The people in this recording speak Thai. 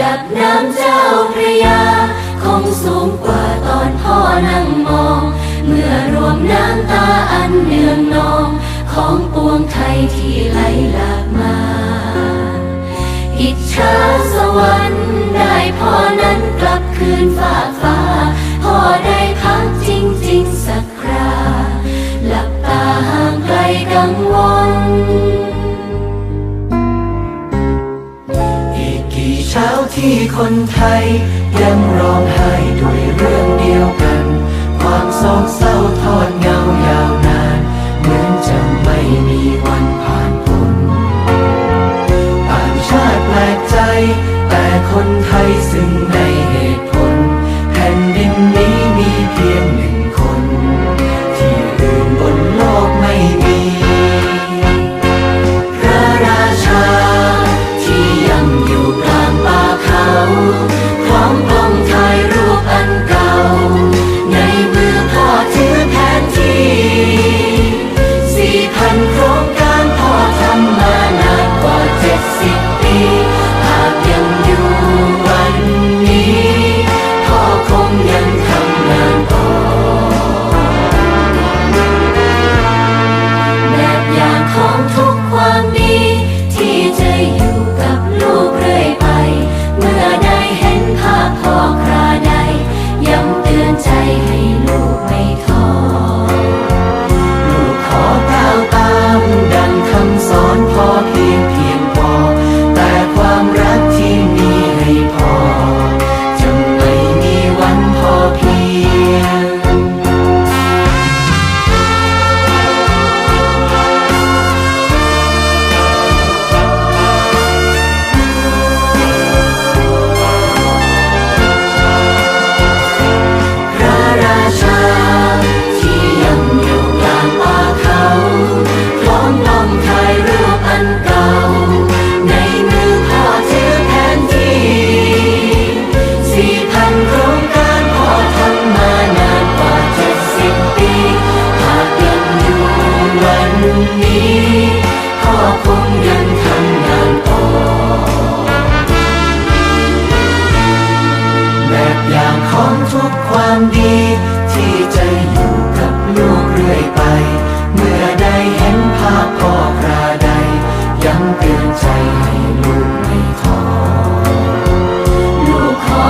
ดับน้ำเจ้าพระยา คงสูงกว่าตอนพ่อนั่งมอง เมื่อรวมน้ำตาอันเนืองนอง ของปวงไทยที่ไหลหลากมา อิจฉาสวรรค์ได้พ่อนั้นกลับคืนฝากฟ้า ที่คนไทย ยังร้องไห้ด้วยเรื่องเดียวกัน ความโศกเศร้าทอดเงายาวนาน เหมือนจะไม่มีวันผ่านพ้นต่างชาติแปลกใจ แต่คนไทยซึ่ง อย่างของทุกความดี ที่จะอยู่กับลูกเรื่อยไป เมื่อได้เห็นภาพพ่อคราใดย้ำเตือนใจให้ลูกไม่ท้อลูกขอ